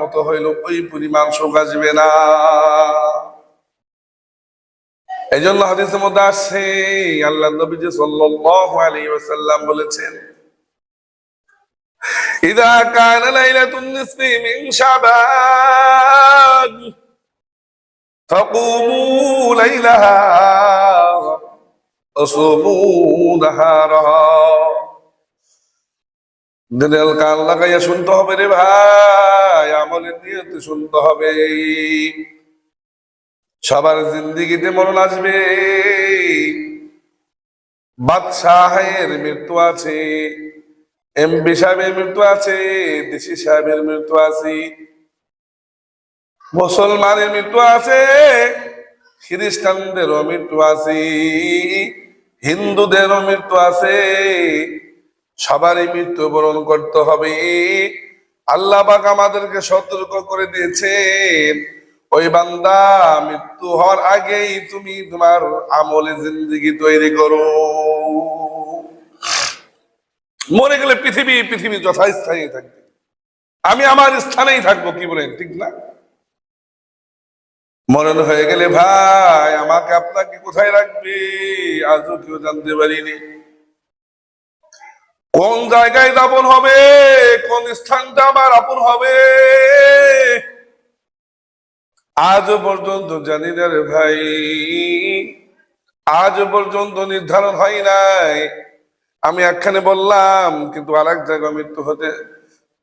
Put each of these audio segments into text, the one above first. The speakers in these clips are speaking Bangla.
মতো হইল ওই পরিমাণ শোক আসবে না এই জন্য হাদিসের মধ্যে আসছে আল্লাহ নবী যে সাল্লাল্লাহু আলাইহি ওয়াসাল্লাম বলেছেন إذا كان ليلة النصف من شعبان فقوموا ليلها وصوموا نهارها দিনের কান লাগাইয়া শুনতে হবে রে ভাই, আমলের নিয়তে শুনতে হবে। সবার জিন্দিগিতে মরণ আসবে। বাদশাহের মৃত্যু আছে, এমপি সাহেবের মৃত্যু আছে, ডিসি সাহেবের মৃত্যু আছে, মুসলমানের মৃত্যু আছে, খ্রিস্টানদেরও মৃত্যু আছে, হিন্দুদেরও মৃত্যু আছে। সবারই মৃত্যু বরণ করতে হবে। আল্লাহ পাক আমাদেরকে সতর্ক করে দিয়েছেন। ওই বান্দা, মৃত্যু হওয়ার আগেই তুমি তোমার আমলে জিন্দগি তৈরি করো। মরে গেলে পৃথিবী পৃথিবী যথাস্থায়ী থাকবে। আমি আমার স্থানেই থাকব, কি বলেন, ঠিক না? মরণ হয়ে গেলে ভাই, আমাকে আপনাকে কোথায় রাখবে? আজও কেউ জানতে পারিনি। কোন জায়গায় দাপন হবে? কোন স্থানটা আমার আপন হবে? আজ পর্যন্ত জানি না রে ভাই। আজ পর্যন্ত নির্ধারণ হয় নাই। আমি একখানে বললাম, কিন্তু আর এক জায়গায় মৃত্যু হতে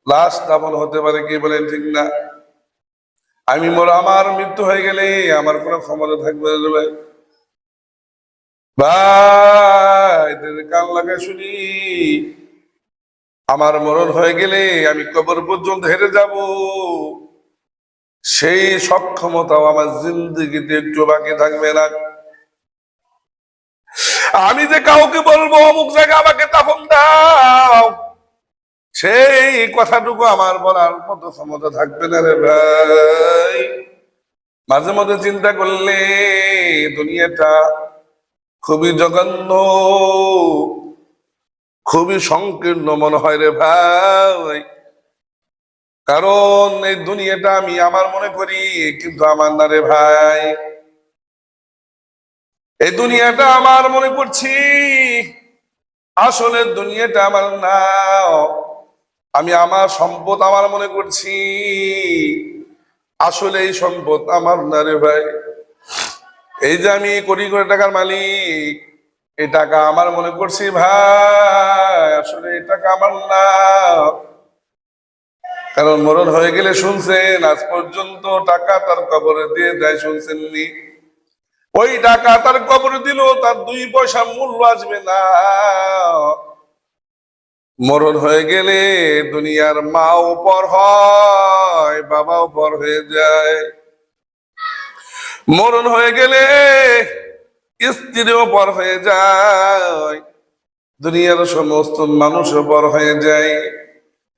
লাশ দাপন হতে পারে কি বলেন ঠিক না? আমি মোর আমার মৃত্যু হয়ে গেলে আমার কোনো ক্ষমতা থাকবে না ভাই। ভাই কান লাগে শুনি। আমার মরণ হয়ে গেলে আমি কবর পর্যন্ত হেরে যাব। সেই সক্ষমতাও আমার জিন্দগিতে একটু বাকি থাকবে না। আমি যে কাউকে বলব, অমুক জায়গায় আমাকে তাপন দাও। সেই কথাটুকু আমার বলার মতো ক্ষমতা থাকবে না রে ভাই। মাঝে মধ্যে চিন্তা করলে দুনিয়াটা খুবই জঘন্য। খুবই সংকীর্ণ মনে হয় রে ভাই। কারণ এই দুনিয়াটা আমি আমার মনে করি, কিন্তু আমার না রে ভাই। এই দুনিয়াটা আমার মনে করছি আসলে দুনিয়াটা আমার না। আমি আমার সম্পদ আমার মনে করছি, আসলে এই সম্পদ আমার না রে ভাই। এই যে আমি কোটি কোটি টাকার মালিক এই টাকা আমার মনে করছি ভাই, আসলে এই টাকা আমার না। কারণ মরণ হয়ে গেলে শুনছেন, আজ পর্যন্ত টাকা তার কবরে দিয়ে দেয় শুনছেন নি ওই টাকা তার কবরে দিল, তার দুই পয়সা মূল্য আসবে না। মরণ হয়ে গেলে দুনিয়ার মাও পর হয়, বাবাও পর হয়ে যায়। মরণ হয়ে গেলে স্ত্রীও পর হয়ে যায়, দুনিয়ার সমস্ত মানুষও পর হয়ে যায়।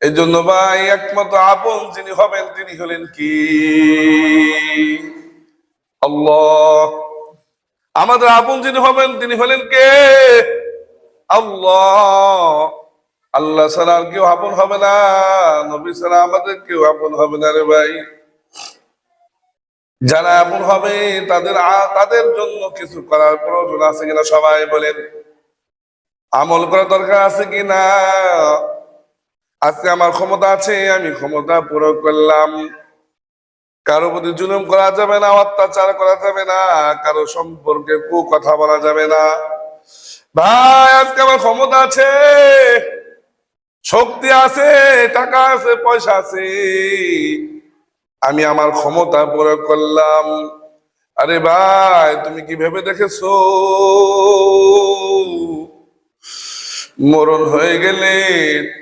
এই জন্য ভাই, একমাত্র আপন যিনি হবেন, তিনি হলেন কি? আল্লাহ। আমাদের আপন যিনি হবেন, তিনি হলেন কে? আল্লাহ। আল্লাহ ছাড়া আর কেউ আপন হবে না, নবী ছাড়া আমাদের কেউ আপন হবে না রে ভাই। যারা এমন হবে, তাদের তাদের জন্য কিছু করার প্রয়োজন আছে কিনা সবাই বলেন। আমল করার দরকার আছে কিনা? আজকে আমার ক্ষমতা আছে, আমি ক্ষমতা প্রয়োগ করলাম। কারও প্রতি জুলুম করা যাবে না, অত্যাচার করা যাবে না, কারও সম্পর্কে কু কথা বলা যাবে না। ভাই, আজকে আমার ক্ষমতা আছে, শক্তি আছে, টাকা আছে, পয়সা আছে। আমি আমার ক্ষমতা প্রয়োগ করলাম। আরে ভাই, তুমি কি ভেবে দেখেছ? মরণ হয়ে গেলে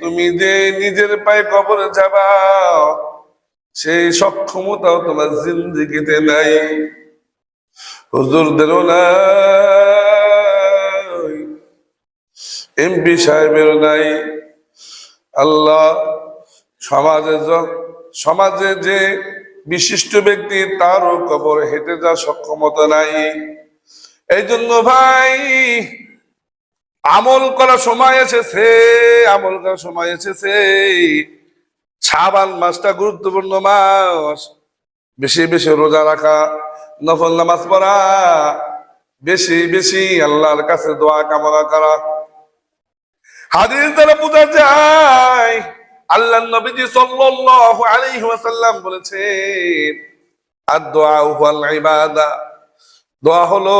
তুমি যে নিজের পায়ে কবরে যাবা, সেই সক্ষমতাও তোমার জিন্দিগিতে নাই। হুজুরদেরও এমপি সাহেবেরও নাই। আল্লাহ সমাজের সমাজে যে বিশিষ্ট ব্যক্তি, তারও কবর হেঁটে যা সক্ষমতা নাই। এই জন্য ভাই, আমল করার সময় এসেছে, আমল করার সময় এসেছে। শাবান মাসটা গুরুত্বপূর্ণ মাস। বেশি বেশি রোজা রাখা, নফল নামাজ পড়া, বেশি বেশি আল্লাহর কাছে দোয়া কামনা করা। হাদিস দ্বারা বোঝা যায় আল্লাহ নবীজি সাল্লাল্লাহু আলাইহি ওয়াসাল্লাম বলেছেন আর দোয়া হুয়াল ইবাদা। দোয়া হলো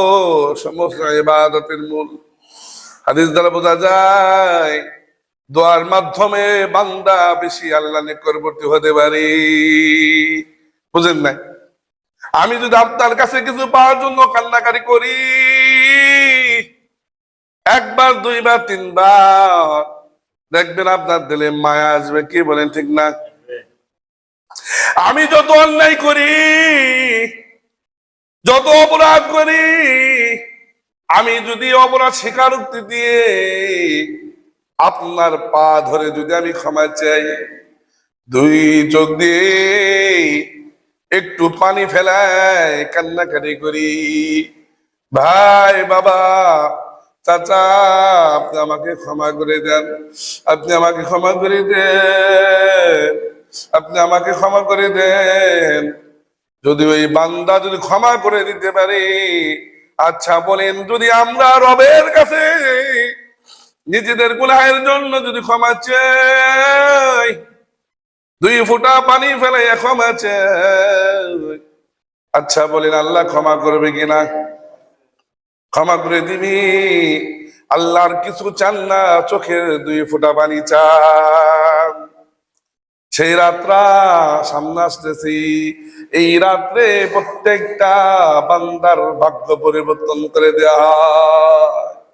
সমস্ত ইবাদতের মূল। হাদিস দ্বারা বোঝা যায়, দোয়ার মাধ্যমে বান্দা বেশি আল্লাহ নিকটবর্তী হতে পারে। বুঝেন নাই? আমি যদি আপনার কাছে কিছু পাওয়ার জন্য কান্নাকারি করি, একবার, দুইবার, তিনবার দেখবেন আপনার দিলে মায়া আসবে, কি বলেন, ঠিক না? আমি যত অন্যায় করি, যত অপরাধ করি, আমি যদি অপরাধ স্বীকারোক্তি দিয়ে আপনার পা ধরে যদি আমি ক্ষমা চাই, দুই চোখ দিয়ে একটু পানি ফেলায় কান্নাকাটি করি, ভাই বাবা চাচা, আপনি আমাকে ক্ষমা করে দেন। আপনি আমাকে ক্ষমা করে দেন। আপনি আমাকে ক্ষমা করে দেন। যদি ওই বান্দা যদি ক্ষমা করে দিতে পারে আচ্ছা বলেন, যদি আমরা রবের কাছে নিজেদের গুনাহের জন্য যদি ক্ষমা চাই, দুই ফোঁটা পানি ফেলে ক্ষমা চাই। আচ্ছা বলেন, আল্লাহ ক্ষমা করবে কিনা? ক্ষমা করে দিবি। আল্লাহর কিছু চান না, চোখের দুই ফুটা পানি চান। সেই রাত্রা সামনে আসতেছি। এই রাত্রে প্রত্যেকটা বান্দার ভাগ্য পরিবর্তন করে হয়।